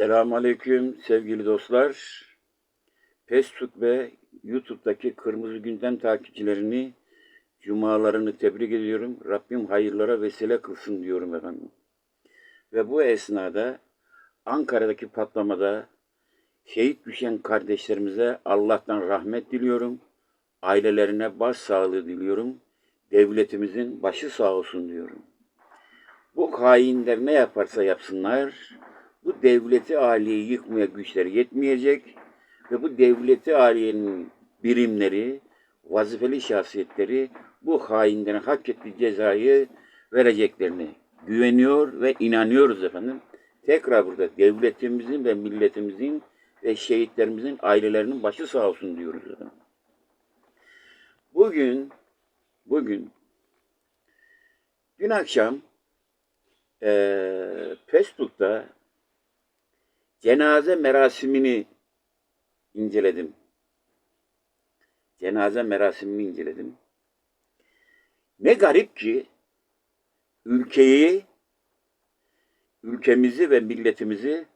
Selamun Aleyküm sevgili dostlar. Facebook ve YouTube'daki Kırmızı Gündem takipçilerini, cumalarını tebrik ediyorum. Rabbim hayırlara vesile kılsın diyorum efendim. Ve bu esnada Ankara'daki patlamada şehit düşen kardeşlerimize Allah'tan rahmet diliyorum. Ailelerine başsağlığı diliyorum. Devletimizin başı sağ olsun diyorum. Bu hainler ne yaparsa yapsınlar, bu devleti aliyeyi yıkmaya güçleri yetmeyecek ve bu devleti aliyenin birimleri, vazifeli şahsiyetleri bu hainlerin hak ettiği cezayı vereceklerini güveniyor ve inanıyoruz efendim. Tekrar burada devletimizin ve milletimizin ve şehitlerimizin ailelerinin başı sağ olsun diyoruz efendim. Bugün, bugün, dün akşam eee Facebook'ta cenaze merasimini inceledim. Cenaze merasimini inceledim. Ne garip ki ülkeyi, ülkemizi ve milletimizi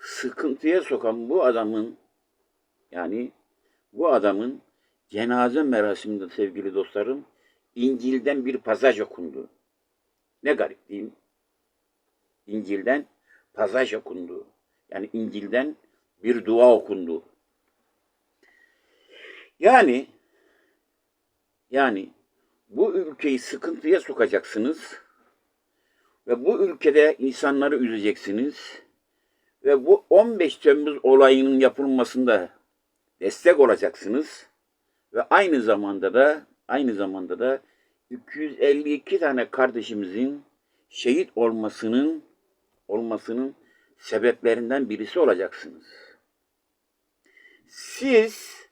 sıkıntıya sokan bu adamın yani bu adamın cenaze merasiminde sevgili dostlarım İncil'den bir pasaj okundu. Ne garip değil mi? İncil'den pasaj okundu. Yani İncil'den bir dua okundu. Yani yani bu ülkeyi sıkıntıya sokacaksınız ve bu ülkede insanları üzeceksiniz ve bu 15 Temmuz olayının yapılmasında destek olacaksınız ve aynı zamanda da aynı zamanda da 252 tane kardeşimizin şehit olmasının olmasının sebeplerinden birisi olacaksınız. Siz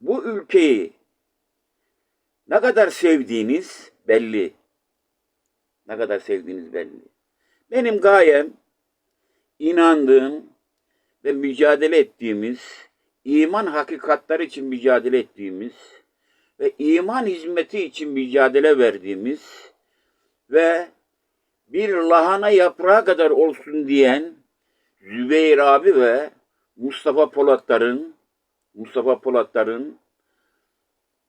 bu ülkeyi ne kadar sevdiğiniz belli. Ne kadar sevdiğiniz belli. Benim gayem inandığım ve mücadele ettiğimiz, iman hakikatleri için mücadele ettiğimiz ve iman hizmeti için mücadele verdiğimiz ve bir lahana yaprağı kadar olsun diyen Zübeyir abi ve Mustafa Polatların, Mustafa Polatların,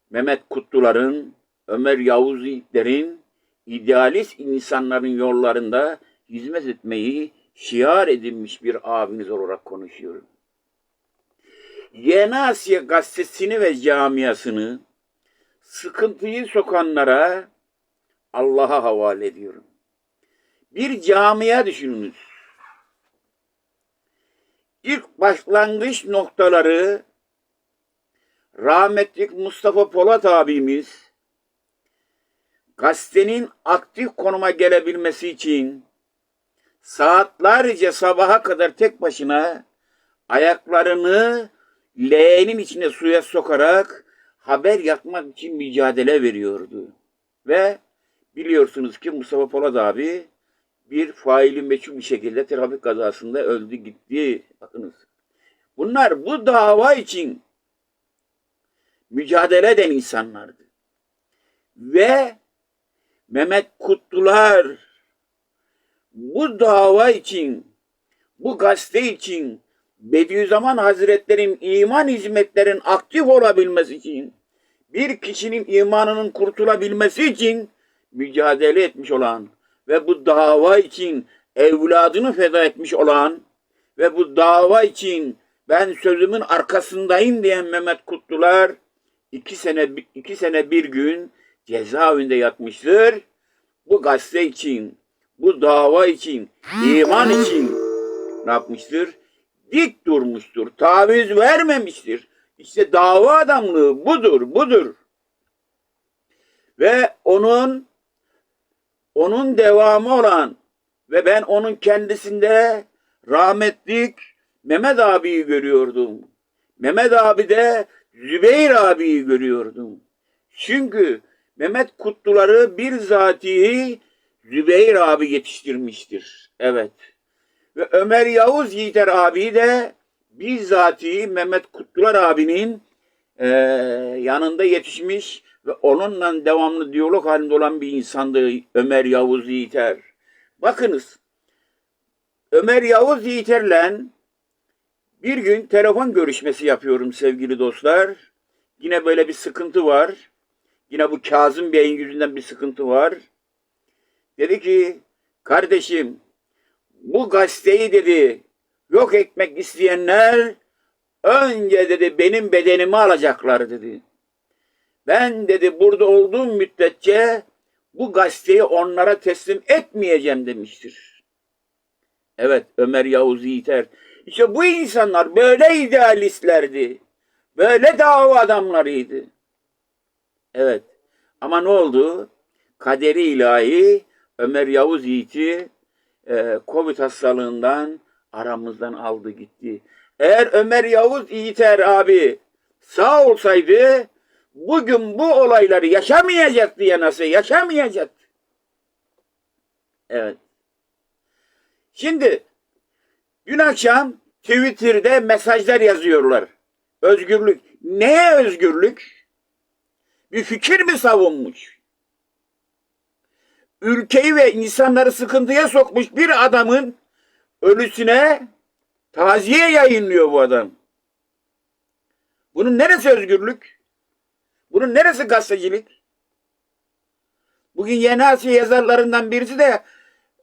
Mehmet Kutluların, Ömer Yavuz Yiğitlerin, idealist insanların yollarında hizmet etmeyi şiar edinmiş bir abiniz olarak konuşuyorum. Yeni Asya gazetesini ve camiasını sıkıntıyı sokanlara Allah'a havale ediyorum. Bir camiye düşününüz. İlk başlangıç noktaları rahmetlik Mustafa Polat abimiz gazetenin aktif konuma gelebilmesi için saatlerce sabaha kadar tek başına ayaklarını leğenin içine suya sokarak haber yapmak için mücadele veriyordu. Ve biliyorsunuz ki Mustafa Polat abi bir faili meçhul bir şekilde trafik kazasında öldü gitti. Bakınız. Bunlar bu dava için mücadele eden insanlardı. Ve Mehmet Kutlular bu dava için, bu gazete için, Bediüzzaman Hazretlerin iman hizmetlerin aktif olabilmesi için, bir kişinin imanının kurtulabilmesi için mücadele etmiş olan ve bu dava için evladını feda etmiş olan ve bu dava için ben sözümün arkasındayım diyen Mehmet Kutlular iki sene iki sene bir gün cezaevinde yatmıştır. Bu gazete için, bu dava için, iman için ne yapmıştır? Dik durmuştur, taviz vermemiştir. İşte dava adamlığı budur, budur. Ve onun onun devamı olan ve ben onun kendisinde rahmetlik Mehmet abiyi görüyordum. Mehmet abi de Zübeyir abiyi görüyordum. Çünkü Mehmet Kutluları bir zatihi Zübeyir abi yetiştirmiştir. Evet. Ve Ömer Yavuz Yiğiter abi de bizzatihi Mehmet Kutlular abinin e, yanında yetişmiş ve onunla devamlı diyalog halinde olan bir insandı Ömer Yavuz Yiğiter. Bakınız Ömer Yavuz Yiğiter'le bir gün telefon görüşmesi yapıyorum sevgili dostlar. Yine böyle bir sıkıntı var. Yine bu Kazım Bey'in yüzünden bir sıkıntı var. Dedi ki kardeşim bu gazeteyi dedi yok etmek isteyenler önce dedi benim bedenimi alacaklar dedi. Ben dedi burada olduğum müddetçe bu gazeteyi onlara teslim etmeyeceğim demiştir. Evet Ömer Yavuz Yiğiter. İşte bu insanlar böyle idealistlerdi. Böyle dava adamlarıydı. Evet. Ama ne oldu? Kaderi ilahi Ömer Yavuz Yiğit'i e, Covid hastalığından aramızdan aldı gitti. Eğer Ömer Yavuz Yiğiter abi sağ olsaydı bugün bu olayları yaşamayacaktı ya nasıl yaşamayacaktı. Evet. Şimdi dün akşam Twitter'da mesajlar yazıyorlar. Özgürlük. Neye özgürlük? Bir fikir mi savunmuş? Ülkeyi ve insanları sıkıntıya sokmuş bir adamın ölüsüne taziye yayınlıyor bu adam. Bunun neresi özgürlük? Bunun neresi gazetecilik? Bugün Yeni Asya yazarlarından birisi de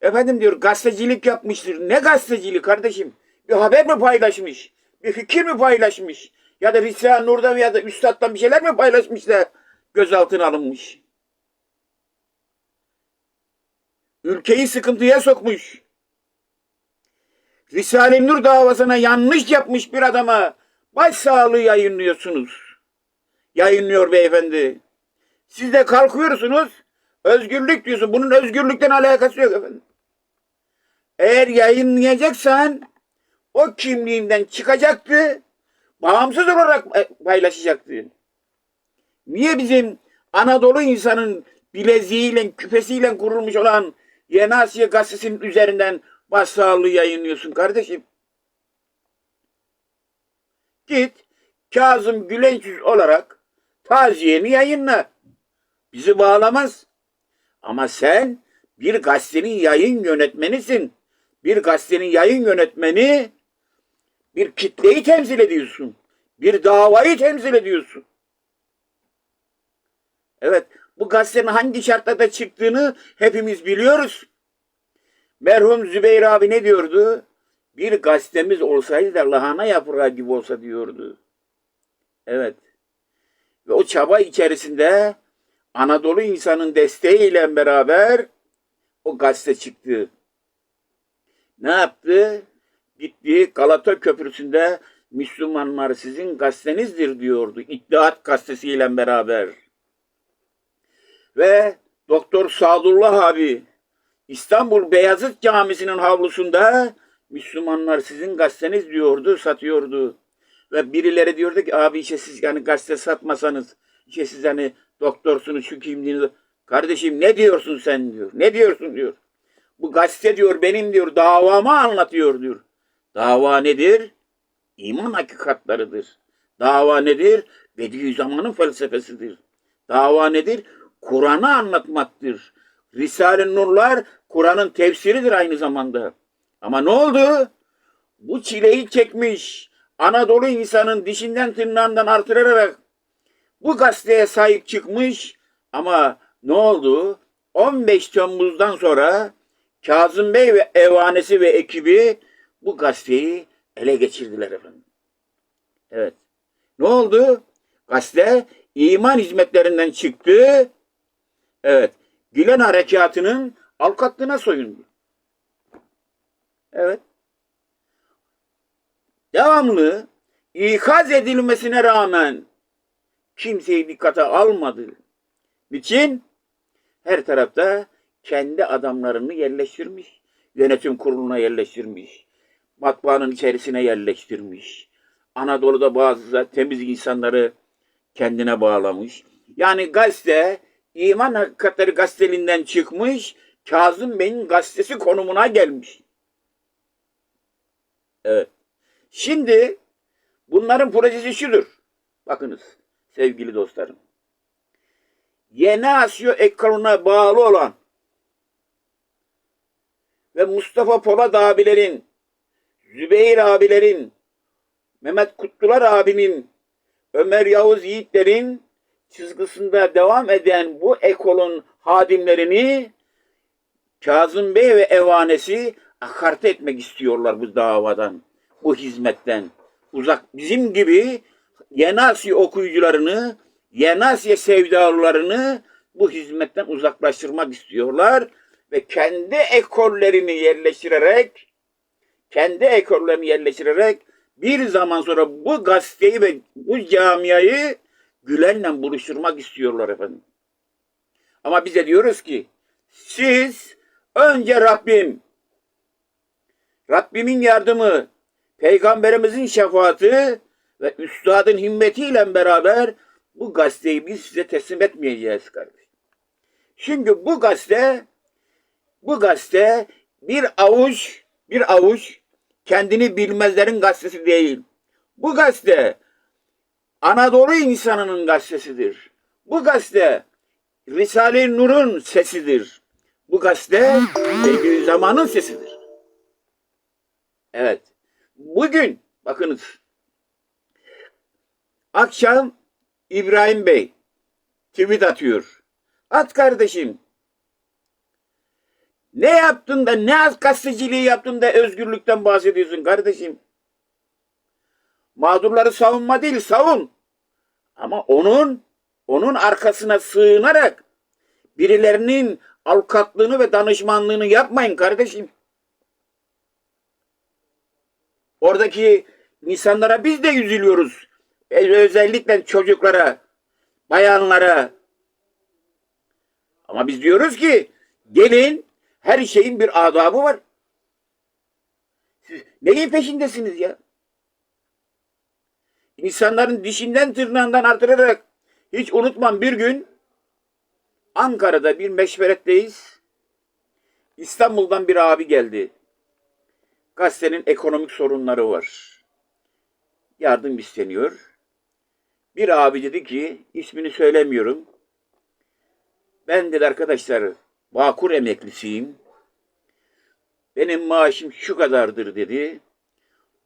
efendim diyor gazetecilik yapmıştır. Ne gazeteciliği kardeşim? Bir haber mi paylaşmış? Bir fikir mi paylaşmış? Ya da Risale Nur'dan ya da Üstad'dan bir şeyler mi paylaşmış da gözaltına alınmış? Ülkeyi sıkıntıya sokmuş. Risale-i Nur davasına yanlış yapmış bir adama başsağlığı yayınlıyorsunuz. Yayınlıyor beyefendi. Siz de kalkıyorsunuz, özgürlük diyorsun. Bunun özgürlükten alakası yok efendim. Eğer yayınlayacaksan o kimliğinden çıkacaktı, bağımsız olarak e, paylaşacaktı. Niye bizim Anadolu insanın bileziğiyle, küpesiyle kurulmuş olan Yeni Asya gazetesinin üzerinden başsağlığı yayınlıyorsun kardeşim? Git Kazım Gülenç olarak taziyeni yayınla. Bizi bağlamaz. Ama sen bir gazetenin yayın yönetmenisin. Bir gazetenin yayın yönetmeni bir kitleyi temsil ediyorsun. Bir davayı temsil ediyorsun. Evet, bu gazetenin hangi şartlarda çıktığını hepimiz biliyoruz. Merhum Zübeyir abi ne diyordu? Bir gazetemiz olsaydı da lahana yaprağı gibi olsa diyordu. Evet. Ve o çaba içerisinde Anadolu insanın desteğiyle beraber o gazete çıktı. Ne yaptı? Gitti Galata Köprüsü'nde Müslümanlar sizin gazetenizdir diyordu. İttihat gazetesiyle beraber. Ve Doktor Sadullah abi İstanbul Beyazıt Camisi'nin havlusunda Müslümanlar sizin gazeteniz diyordu, satıyordu. Ve birileri diyordu ki abi işte siz yani gazete satmasanız işte siz hani doktorsunuz şu kimliğiniz. Kardeşim ne diyorsun sen diyor. Ne diyorsun diyor. Bu gazete diyor benim diyor davamı anlatıyor diyor. Dava nedir? İman hakikatlarıdır. Dava nedir? Bediüzzaman'ın felsefesidir. Dava nedir? Kur'an'ı anlatmaktır. Risale-i Nurlar Kur'an'ın tefsiridir aynı zamanda. Ama ne oldu? Bu çileyi çekmiş Anadolu insanın dişinden tırnağından artırarak bu gazeteye sahip çıkmış ama ne oldu? 15 Temmuz'dan sonra Kazım Bey ve evanesi ve ekibi bu gazeteyi ele geçirdiler efendim. Evet. Ne oldu? Gazete iman hizmetlerinden çıktı. Evet. Gülen harekatının alkatlığına soyundu. Evet. Devamlı ikaz edilmesine rağmen kimseyi dikkate almadı. Niçin? Her tarafta kendi adamlarını yerleştirmiş. Yönetim kuruluna yerleştirmiş. Matbaanın içerisine yerleştirmiş. Anadolu'da bazı temiz insanları kendine bağlamış. Yani gazete İman Hakikatleri gazeteliğinden çıkmış, Kazım Bey'in gazetesi konumuna gelmiş. Evet. Şimdi bunların projesi şudur. Bakınız sevgili dostlarım. Yeni Asya ekranına bağlı olan ve Mustafa Polat abilerin, Zübeyir abilerin, Mehmet Kutlular abinin, Ömer Yavuz Yiğitlerin çizgisinde devam eden bu ekolun hadimlerini Kazım Bey ve evanesi akarte etmek istiyorlar bu davadan, bu hizmetten. Uzak bizim gibi Yeni Asya okuyucularını, Yeni Asya sevdalılarını bu hizmetten uzaklaştırmak istiyorlar ve kendi ekollerini yerleştirerek kendi ekollerini yerleştirerek bir zaman sonra bu gazeteyi ve bu camiayı Gülen'le buluşturmak istiyorlar efendim. Ama bize diyoruz ki siz önce Rabbim, Rabbimin yardımı, Peygamberimizin şefaati ve üstadın himmetiyle beraber bu gazeteyi biz size teslim etmeyeceğiz kardeşim. Çünkü bu gazete bu gazete bir avuç bir avuç kendini bilmezlerin gazetesi değil. Bu gazete Anadolu insanının gazetesidir. Bu gazete Risale-i Nur'un sesidir. Bu gazete Bediüzzaman'ın sesidir. Evet. Bugün bakınız akşam İbrahim Bey tweet atıyor. At kardeşim. Ne yaptın da ne az gazeteciliği yaptın da özgürlükten bahsediyorsun kardeşim. Mağdurları savunma değil savun. Ama onun onun arkasına sığınarak birilerinin avukatlığını ve danışmanlığını yapmayın kardeşim. Oradaki insanlara biz de üzülüyoruz. E, Özellikle çocuklara, bayanlara. Ama biz diyoruz ki gelin her şeyin bir adabı var. Siz neyin peşindesiniz ya? İnsanların dişinden tırnağından artırarak hiç unutmam bir gün Ankara'da bir meşveretteyiz. İstanbul'dan bir abi geldi. Gazetenin ekonomik sorunları var. Yardım isteniyor. Bir abi dedi ki, ismini söylemiyorum. Ben dedi arkadaşlar, Bağkur emeklisiyim. Benim maaşım şu kadardır dedi.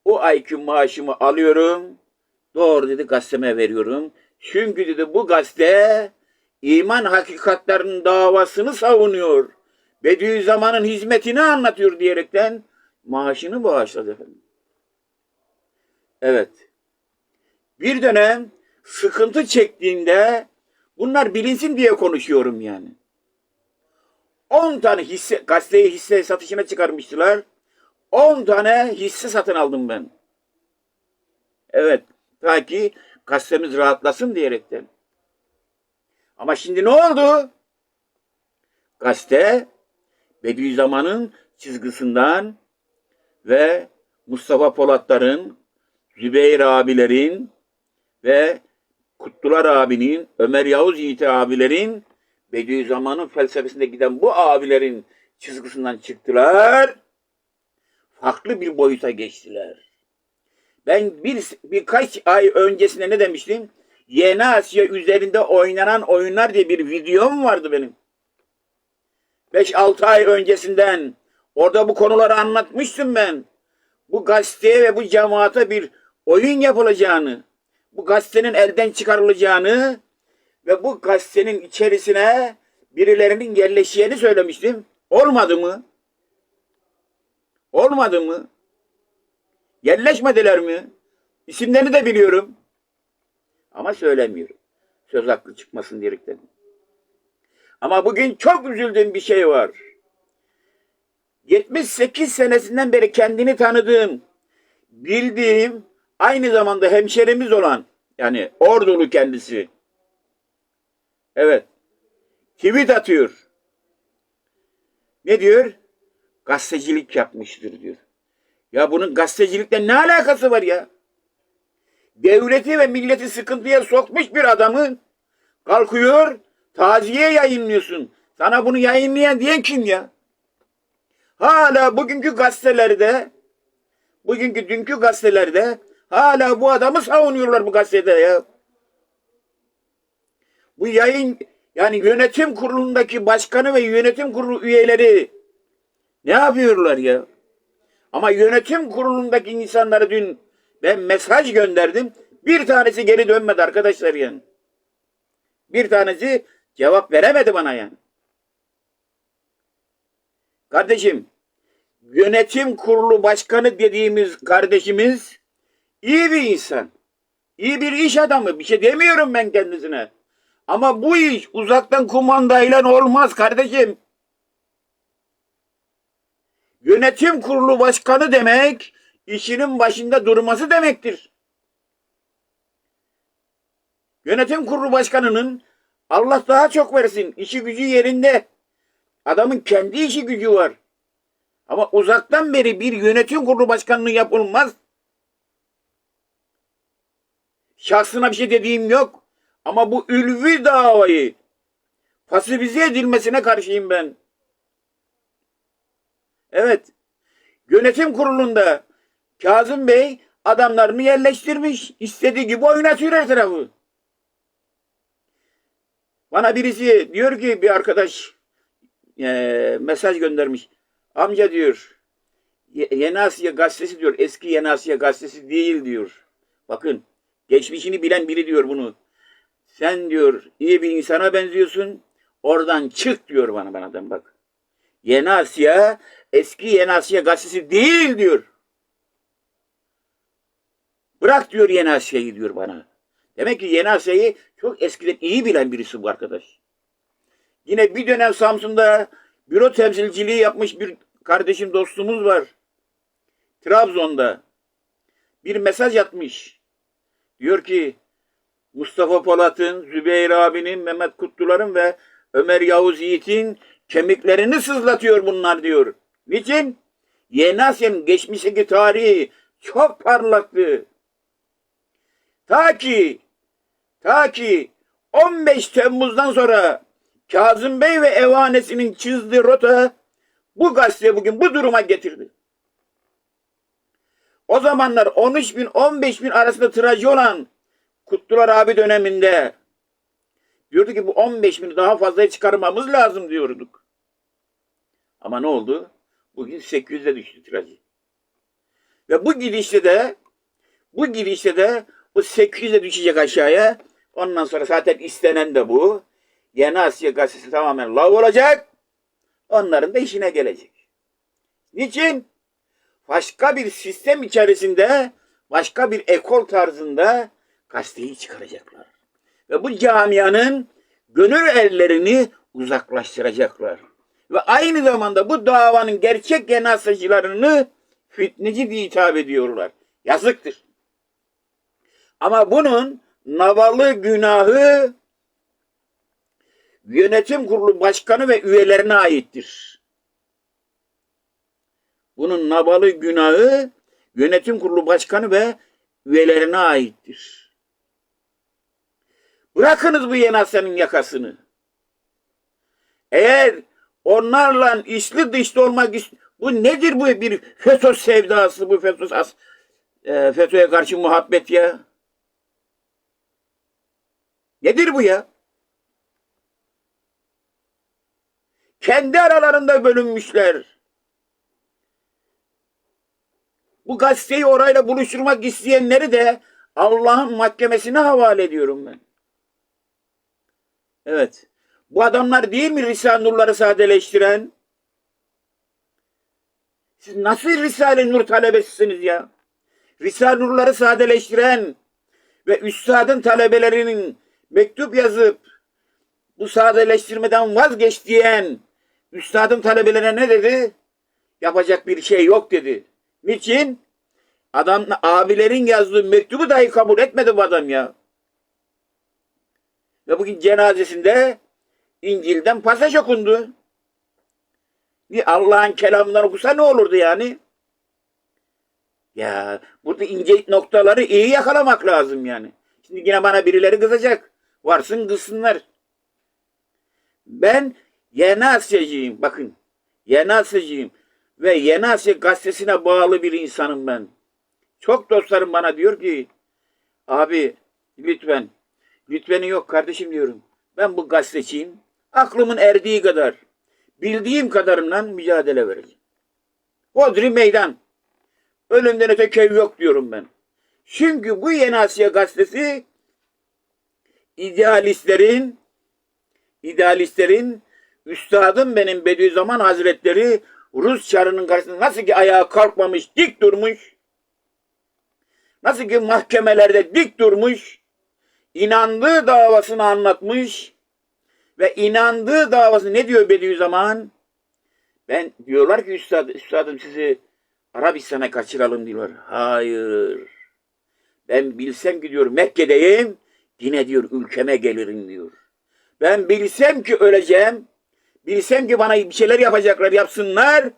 O ayki maaşımı alıyorum. Doğru dedi gazeteme veriyorum. Çünkü dedi bu gazete iman hakikatlerinin davasını savunuyor. Bediüzzaman'ın hizmetini anlatıyor diyerekten maaşını bağışladı efendim. Evet. Bir dönem sıkıntı çektiğinde bunlar bilinsin diye konuşuyorum yani. 10 tane hisse, gazeteyi hisse satışına çıkarmıştılar. 10 tane hisse satın aldım ben. Evet. Ta ki gazetemiz rahatlasın diyerekten. Ama şimdi ne oldu? Gazete Bediüzzaman'ın çizgisinden ve Mustafa Polatların, Zübeyir abilerin ve Kutlular abinin, Ömer Yavuz Yiğit abilerin Bediüzzaman'ın felsefesinde giden bu abilerin çizgisinden çıktılar. Farklı bir boyuta geçtiler. Ben bir birkaç ay öncesinde ne demiştim? Yeni Asya üzerinde oynanan oyunlar diye bir videom vardı benim. 5-6 ay öncesinden orada bu konuları anlatmıştım ben. Bu gazeteye ve bu cemaate bir oyun yapılacağını, bu gazetenin elden çıkarılacağını ve bu gazetenin içerisine birilerinin yerleşeceğini söylemiştim. Olmadı mı? Olmadı mı? Yerleşmediler mi? İsimlerini de biliyorum. Ama söylemiyorum. Söz hakkı çıkmasın diyerekten. Ama bugün çok üzüldüğüm bir şey var. 78 senesinden beri kendini tanıdığım, bildiğim, aynı zamanda hemşerimiz olan, yani ordulu kendisi. Evet. Tweet atıyor. Ne diyor? Gazetecilik yapmıştır diyor. Ya bunun gazetecilikle ne alakası var ya? Devleti ve milleti sıkıntıya sokmuş bir adamın kalkıyor taziye yayınlıyorsun. Sana bunu yayınlayan diyen kim ya? Hala bugünkü gazetelerde bugünkü dünkü gazetelerde hala bu adamı savunuyorlar bu gazetede ya. Bu yayın yani yönetim kurulundaki başkanı ve yönetim kurulu üyeleri Ne yapıyorlar ya? Ama yönetim kurulundaki insanlara dün ben mesaj gönderdim. Bir tanesi geri dönmedi arkadaşlar yani. Bir tanesi cevap veremedi bana yani. Kardeşim, yönetim kurulu başkanı dediğimiz kardeşimiz iyi bir insan. İyi bir iş adamı. Bir şey demiyorum ben kendisine. Ama bu iş uzaktan kumandayla olmaz kardeşim. Yönetim kurulu başkanı demek işinin başında durması demektir. Yönetim kurulu başkanının Allah daha çok versin. işi gücü yerinde. Adamın kendi işi gücü var. Ama uzaktan beri bir yönetim kurulu başkanlığı yapılmaz. Şahsına bir şey dediğim yok. Ama bu ülvi davayı pasifize edilmesine karşıyım ben. Evet. Yönetim kurulunda Kazım Bey adamlarını yerleştirmiş. istediği gibi oynatıyor her tarafı. Bana birisi diyor ki bir arkadaş eee, mesaj göndermiş. Amca diyor Ye- Yeni Asya gazetesi diyor. Eski Yeni Asya gazetesi değil diyor. Bakın geçmişini bilen biri diyor bunu. Sen diyor iyi bir insana benziyorsun. Oradan çık diyor bana ben adam bak. Yeni Asya eski Yeni Asya gazetesi değil diyor. Bırak diyor Yeni Asya'yı diyor bana. Demek ki Yeni Asya'yı çok eskiden iyi bilen birisi bu arkadaş. Yine bir dönem Samsun'da büro temsilciliği yapmış bir kardeşim dostumuz var. Trabzon'da bir mesaj atmış. Diyor ki Mustafa Polat'ın, Zübeyir abinin, Mehmet Kutluların ve Ömer Yavuz Yiğit'in kemiklerini sızlatıyor bunlar diyor. Niçin? Yeni Asya'nın geçmişteki tarihi çok parlaktı. Ta ki ta ki 15 Temmuz'dan sonra Kazım Bey ve evanesinin çizdiği rota bu gazete bugün bu duruma getirdi. O zamanlar 13 bin 15 bin arasında tirajı olan Kutlular abi döneminde diyordu ki bu 15 bini daha fazla çıkarmamız lazım diyorduk. Ama ne oldu? Bugün 800'e düştü tirajı. Ve bu gidişte de bu gidişte de bu 800'e düşecek aşağıya. Ondan sonra zaten istenen de bu. Yeni Asya gazetesi tamamen lav olacak. Onların da işine gelecek. Niçin? Başka bir sistem içerisinde, başka bir ekol tarzında gazeteyi çıkaracaklar. Ve bu camianın gönül ellerini uzaklaştıracaklar. Ve aynı zamanda bu davanın gerçek genasacılarını fitneci diye hitap ediyorlar. Yazıktır. Ama bunun navalı günahı yönetim kurulu başkanı ve üyelerine aittir. Bunun navalı günahı yönetim kurulu başkanı ve üyelerine aittir. Bırakınız bu Yenasya'nın yakasını. Eğer onlarla içli dışlı olmak bu nedir bu bir FETÖ sevdası bu FETÖ as e, FETÖ'ye karşı muhabbet ya? Nedir bu ya? Kendi aralarında bölünmüşler. Bu gazeteyi orayla buluşturmak isteyenleri de Allah'ın mahkemesine havale ediyorum ben. Evet. Bu adamlar değil mi Risale Nurları sadeleştiren? Siz nasıl Risale Nur talebesisiniz ya? Risale Nurları sadeleştiren ve üstadın talebelerinin mektup yazıp bu sadeleştirmeden vazgeç diyen üstadın talebelerine ne dedi? Yapacak bir şey yok dedi. Niçin? Adam abilerin yazdığı mektubu dahi kabul etmedi bu adam ya. Ve bugün cenazesinde İncil'den pasaj okundu. Bir Allah'ın kelamından okusa ne olurdu yani? Ya burada ince noktaları iyi yakalamak lazım yani. Şimdi yine bana birileri kızacak. Varsın kızsınlar. Ben Yeni. Bakın. Yeni. Ve Yeni Asya gazetesine bağlı bir insanım ben. Çok dostlarım bana diyor ki abi lütfen lütfeni yok kardeşim diyorum. Ben bu gazeteciyim. Aklımın erdiği kadar bildiğim kadarından mücadele vereceğim. Hodri meydan. Ölümden öte köy yok diyorum ben. Çünkü bu Yeni gazetesi idealistlerin idealistlerin üstadım benim Bediüzzaman Hazretleri Rus çarının karşısında nasıl ki ayağa kalkmamış dik durmuş nasıl ki mahkemelerde dik durmuş inandığı davasını anlatmış ve inandığı davası ne diyor Bediüzzaman? Ben diyorlar ki üstad, üstadım sizi Arabistan'a kaçıralım diyorlar. Hayır. Ben bilsem ki diyor Mekke'deyim yine diyor ülkeme gelirim diyor. Ben bilsem ki öleceğim. Bilsem ki bana bir şeyler yapacaklar yapsınlar.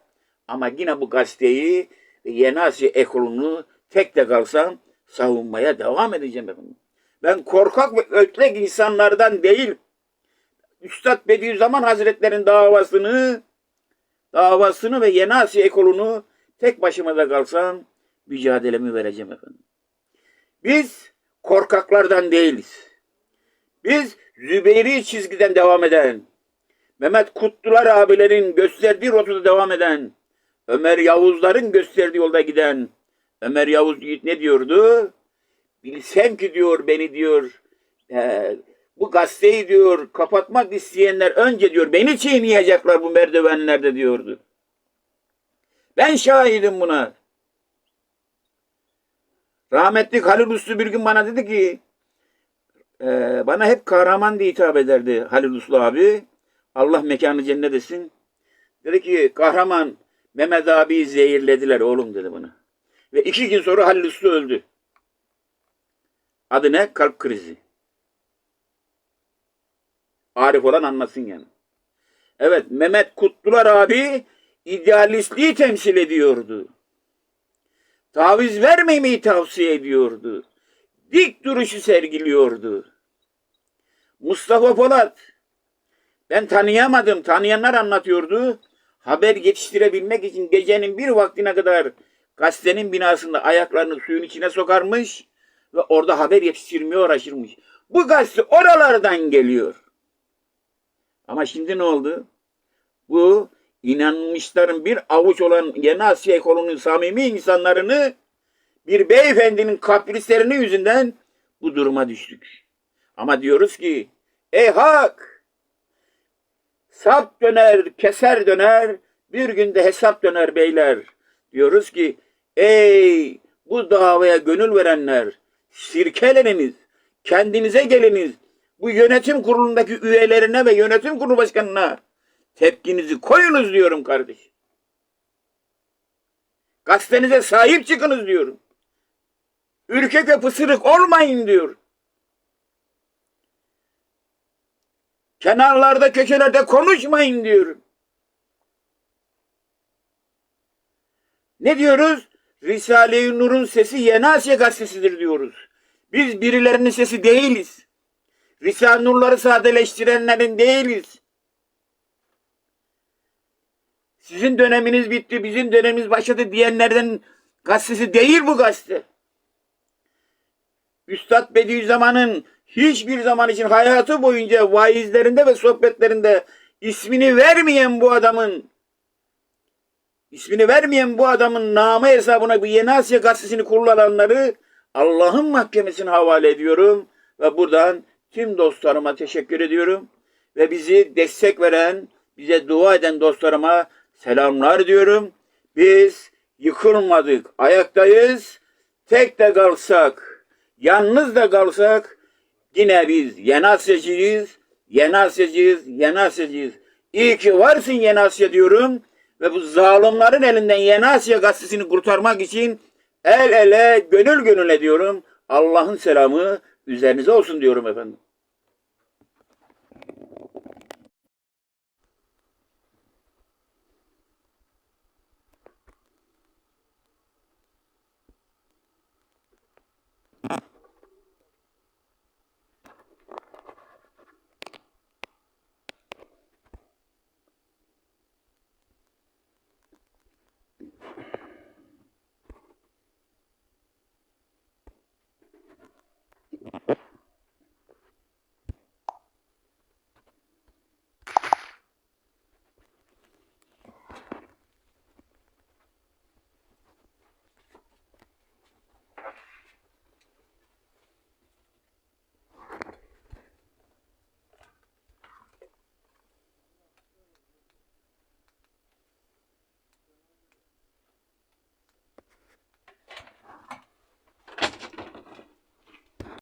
Ama yine bu gazeteyi ve Yeni Asya ekolunu tek de kalsam savunmaya devam edeceğim efendim. Ben korkak ve ötlek insanlardan değil. Üstad Bediüzzaman Hazretleri'nin davasını davasını ve Yeni Asya ekolunu tek başıma da kalsam mücadelemi vereceğim efendim. Biz korkaklardan değiliz. Biz Zübeyri çizgiden devam eden, Mehmet Kutlular abilerin gösterdiği rotada devam eden, Ömer Yavuzların gösterdiği yolda giden, Ömer Yavuz Yiğit ne diyordu? Bilsem ki diyor beni diyor, e, bu gazeteyi diyor kapatmak isteyenler önce diyor beni çiğneyecekler bu merdivenlerde diyordu. Ben şahidim buna. Rahmetli Halil Uslu bir gün bana dedi ki e, bana hep kahraman diye hitap ederdi Halil Uslu abi. Allah mekanı cennet etsin. Dedi ki kahraman Mehmet abi zehirlediler oğlum dedi bana. Ve iki gün sonra Halil Uslu öldü. Adı ne? Kalp krizi. Arif olan anlasın yani. Evet Mehmet Kutlular abi idealistliği temsil ediyordu. Taviz vermemeyi tavsiye ediyordu. Dik duruşu sergiliyordu. Mustafa Polat ben tanıyamadım. Tanıyanlar anlatıyordu. Haber yetiştirebilmek için gecenin bir vaktine kadar gazetenin binasında ayaklarını suyun içine sokarmış ve orada haber yetiştirmeye uğraşırmış. Bu gazete oralardan geliyor. Ama şimdi ne oldu? Bu inanmışların bir avuç olan Yeni Asya ekolunun samimi insanlarını bir beyefendinin kaprislerini yüzünden bu duruma düştük. Ama diyoruz ki ey hak sap döner keser döner bir günde hesap döner beyler. Diyoruz ki ey bu davaya gönül verenler sirkeleniniz kendinize geliniz bu yönetim kurulundaki üyelerine ve yönetim kurulu başkanına tepkinizi koyunuz diyorum kardeş. Gazetenize sahip çıkınız diyorum. Ürkek ve pısırık olmayın diyor. Kenarlarda köşelerde konuşmayın diyorum. Ne diyoruz? Risale-i Nur'un sesi Yeni Asya gazetesidir diyoruz. Biz birilerinin sesi değiliz. Risale-i Nur'ları sadeleştirenlerin değiliz. Sizin döneminiz bitti, bizim dönemimiz başladı diyenlerden gazetesi değil bu gazete. Üstad Bediüzzaman'ın hiçbir zaman için hayatı boyunca vaizlerinde ve sohbetlerinde ismini vermeyen bu adamın ismini vermeyen bu adamın namı hesabına bu Yeni Asya gazetesini kullananları Allah'ın mahkemesine havale ediyorum ve buradan tüm dostlarıma teşekkür ediyorum ve bizi destek veren, bize dua eden dostlarıma selamlar diyorum. Biz yıkılmadık, ayaktayız. Tek de kalsak, yalnız da kalsak yine biz Yeni Asyacıyız, Yeni Asyacıyız, Yeni Asyacıyız. İyi ki varsın Yeni Asya diyorum ve bu zalimlerin elinden Yeni Asya gazetesini kurtarmak için el ele, gönül gönül ediyorum. Allah'ın selamı üzerinize olsun diyorum efendim.